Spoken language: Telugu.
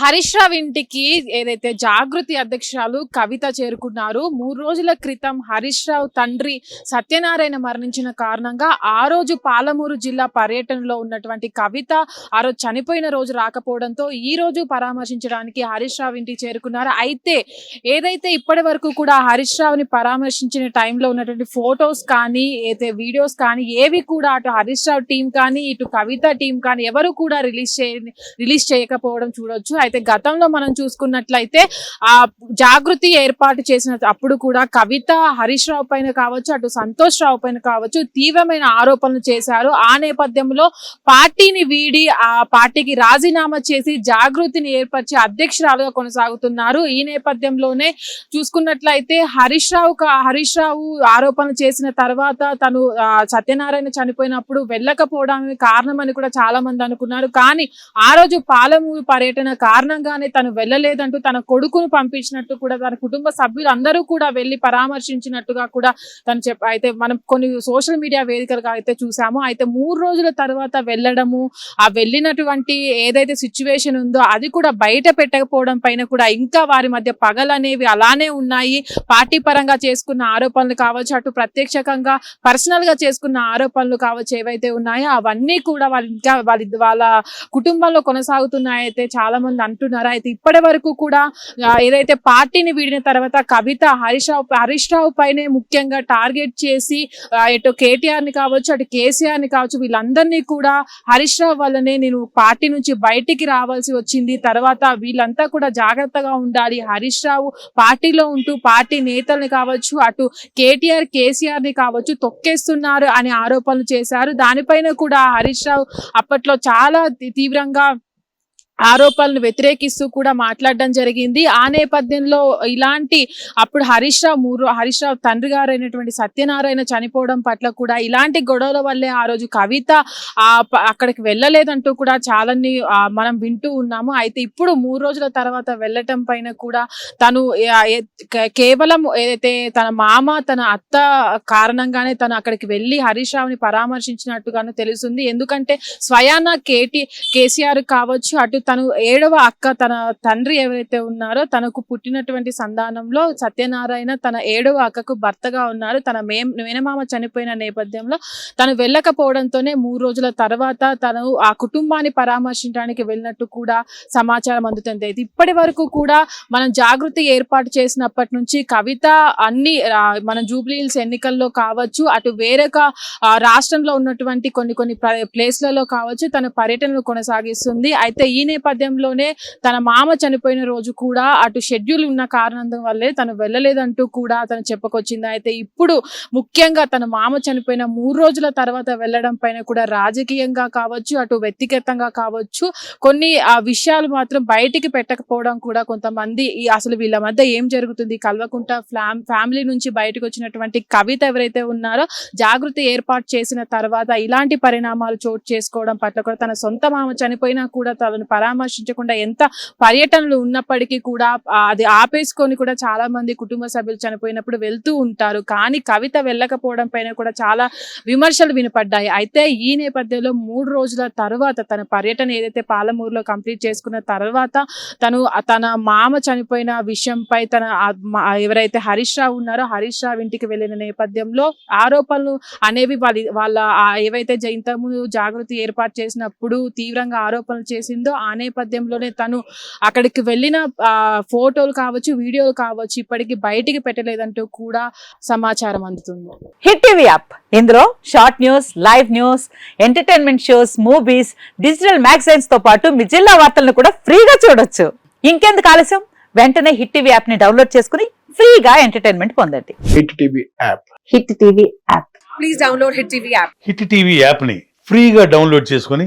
హరీష్ రావు ఇంటికి ఏదైతే జాగృతి అధ్యక్షురాలు కవిత చేరుకున్నారు మూడు రోజుల క్రితం హరీష్ రావు తండ్రి సత్యనారాయణ మరణించిన కారణంగా ఆ రోజు పాలమూరు జిల్లా పర్యటనలో ఉన్నటువంటి కవిత ఆ రోజు చనిపోయిన రోజు రాకపోవడంతో ఈ రోజు పరామర్శించడానికి హరీష్ రావు ఇంటికి చేరుకున్నారు. అయితే ఏదైతే ఇప్పటి వరకు కూడా హరీష్ రావుని పరామర్శించిన టైంలో ఉన్నటువంటి ఫొటోస్ కానీ అయితే వీడియోస్ కానీ ఏవి కూడా అటు హరీష్ రావు టీం కానీ ఇటు కవిత టీం కానీ ఎవరు కూడా రిలీజ్ చేయ రిలీజ్ చేయకపోవడం చూడొచ్చు. అయితే గతంలో మనం చూసుకున్నట్లయితే ఆ జాగృతి ఏర్పాటు చేసిన అప్పుడు కూడా కవిత హరీష్ రావు పైన కావచ్చు అటు సంతోష్ రావు పైన కావచ్చు తీవ్రమైన ఆరోపణలు చేశారు. ఆ నేపథ్యంలో పార్టీని వీడి ఆ పార్టీకి రాజీనామా చేసి జాగృతిని ఏర్పరిచి అధ్యక్షురాలుగా కొనసాగుతున్నారు. ఈ నేపథ్యంలోనే చూసుకున్నట్లయితే హరీష్ రావు హరీష్ రావు ఆరోపణలు చేసిన తర్వాత తను సత్యనారాయణ చనిపోయినప్పుడు వెళ్ళకపోవడానికి కారణమని కూడా చాలా మంది అనుకున్నారు. కానీ ఆ రోజు పాలమూరు పర్యటన కారణంగానే తను వెళ్ళలేదంటూ తన కొడుకును పంపించినట్టు కూడా తన కుటుంబ సభ్యులు అందరూ కూడా వెళ్ళి పరామర్శించినట్టుగా కూడా తను చెప్ప అయితే మనం కొన్ని సోషల్ మీడియా వేదికలుగా అయితే చూసాము. అయితే మూడు రోజుల తర్వాత వెళ్ళడము ఆ వెళ్ళినటువంటి ఏదైతే సిచ్యువేషన్ ఉందో అది కూడా బయట పెట్టకపోవడం పైన కూడా ఇంకా వారి మధ్య పగలు అనేవి అలానే ఉన్నాయి. పార్టీ పరంగా చేసుకున్న ఆరోపణలు కావచ్చు అటు ప్రత్యక్షకంగా పర్సనల్గా చేసుకున్న ఆరోపణలు కావచ్చు ఏవైతే ఉన్నాయో అవన్నీ కూడా వాళ్ళ ఇంకా వాళ్ళ వాళ్ళ కుటుంబంలో కొనసాగుతున్నాయైతే చాలా మంది అంటున్నారా? అయితే ఇప్పటి వరకు కూడా ఏదైతే పార్టీని వీడిన తర్వాత కవిత హరీష్ రావు హరీష్ రావు పైనే ముఖ్యంగా టార్గెట్ చేసి ఎటు ఇటు కేటీఆర్ని కావచ్చు అటు కేసీఆర్ని కావచ్చు వీళ్ళందరినీ కూడా హరీష్ రావు వల్లనే నేను పార్టీ నుంచి బయటికి రావాల్సి వచ్చింది. తర్వాత వీళ్ళంతా కూడా జాగ్రత్తగా ఉండాలి. హరీష్ రావు పార్టీలో ఉంటూ పార్టీ నేతల్ని కావచ్చు అటు కేటీఆర్ కేసీఆర్ని కావచ్చు తొక్కేస్తున్నారు అనే ఆరోపణలు చేశారు. దానిపైన కూడా హరీష్ రావు అప్పట్లో చాలా తీవ్రంగా ఆరోపణలు వ్యతిరేకిస్తూ కూడా మాట్లాడడం జరిగింది. ఆ నేపథ్యంలో ఇలాంటి అప్పుడు హరీష్ రావు మూరు హరీష్ రావు తండ్రి గారు అయినటువంటి సత్యనారాయణ చనిపోవడం పట్ల కూడా ఇలాంటి గొడవల వల్లే ఆ రోజు కవిత అక్కడికి వెళ్ళలేదంటూ కూడా చాలాని మనం వింటూ ఉన్నాము. అయితే ఇప్పుడు మూడు రోజుల తర్వాత వెళ్ళటం పైన కూడా తను కేవలం ఏదైతే తన మామ తన అత్త కారణంగానే తను అక్కడికి వెళ్ళి హరీష్ రావుని పరామర్శించినట్టుగాను తెలుస్తుంది. ఎందుకంటే స్వయాన కేటీ కేసీఆర్ కావచ్చు అటు తను ఏడవ అక్క తన తండ్రి ఎవరైతే ఉన్నారో తనకు పుట్టినటువంటి సంతానంలో సత్యనారాయణ తన ఏడవ అక్కకు భర్తగా ఉన్నారు. తన మేం మేనమామ చనిపోయిన నేపథ్యంలో తను వెళ్ళకపోవడంతోనే మూడు రోజుల తర్వాత తను ఆ కుటుంబాన్ని పరామర్శించడానికి వెళ్ళినట్టు కూడా సమాచారం అందుతుంది. ఇప్పటి వరకు కూడా మనం జాగృతి ఏర్పాటు చేసినప్పటి నుంచి కవిత అన్ని మన జూబ్లీహిల్స్ ఎన్నికల్లో కావచ్చు అటు వేరొక ఆ, రాష్ట్రంలో ఉన్నటువంటి కొన్ని కొన్ని ప్లేస్లలో కావచ్చు తన పర్యటనలు కొనసాగిస్తుంది. అయితే ఈ నేపథ్యంలోనే తన మామ చనిపోయిన రోజు కూడా అటు షెడ్యూల్ ఉన్న కారణం వల్లే తను వెళ్ళలేదంటూ కూడా తను చెప్పుకొచ్చింది. అయితే ఇప్పుడు ముఖ్యంగా తన మామ చనిపోయిన మూడు రోజుల తర్వాత వెళ్ళడం పైన కూడా రాజకీయంగా కావచ్చు అటు వ్యక్తిగతంగా కావచ్చు కొన్ని ఆ విషయాలు మాత్రం బయటికి పెట్టకపోవడం కూడా కొంతమంది అసలు వీళ్ళ మధ్య ఏం జరుగుతుంది? కల్వకుంట ఫ్లామ్ ఫ్యామిలీ నుంచి బయటకు వచ్చినటువంటి కవిత ఎవరైతే ఉన్నారో జాగృతి ఏర్పాటు చేసిన తర్వాత ఇలాంటి పరిణామాలు చోటు చేసుకోవడం పట్ల కూడా తన సొంత మామ చనిపోయినా కూడా తనను పరామర్శించకుండా ఎంత పర్యటనలు ఉన్నప్పటికీ కూడా అది ఆపేసుకొని కూడా చాలా మంది కుటుంబ సభ్యులు చనిపోయినప్పుడు వెళ్తూ ఉంటారు. కానీ కవిత వెళ్ళకపోవడం పైన కూడా చాలా విమర్శలు వినపడ్డాయి. అయితే ఈ నేపథ్యంలో మూడు రోజుల తర్వాత తన పర్యటన ఏదైతే పాలమూరులో కంప్లీట్ చేసుకున్న తర్వాత తను తన మామ చనిపోయిన విషయంపై తన ఎవరైతే హరీష్ రావు ఉన్నారో హరీష్ రావు ఇంటికి వెళ్ళిన నేపథ్యంలో ఆరోపణలు అనేవి వాళ్ళ వాళ్ళ ఏవైతే జ- ఇంతకుముందు జాగృతి ఏర్పాటు చేసినప్పుడు తీవ్రంగా ఆరోపణలు చేసిందో ఆ నేపథ్యంలోనే తను అక్కడికి వెళ్ళిన ఆ, ఫోటోలు కావచ్చు వీడియోలు కావచ్చు ఇప్పటికి బయటికి పెట్టలేదంటూ కూడా సమాచారం అందుతుంది. Hit TV app. ఇందులో short news live news entertainment shows movies digital మ్యాగజైన్స్తో పాటు మీ జిల్లా వార్తలను కూడా ఫ్రీగా చూడొచ్చు. ఇంకెందుకు ఆలస్యం? వెంటనే హిట్ టీవీ యాప్ని డౌన్లోడ్ చేసుకుని ఫ్రీగా ఎంటర్టైన్మెంట్ పొందండి. Hit TV app. Hit TV app. Hit TV యాప్ని ఫ్రీగా డౌన్లోడ్ చేసుకొని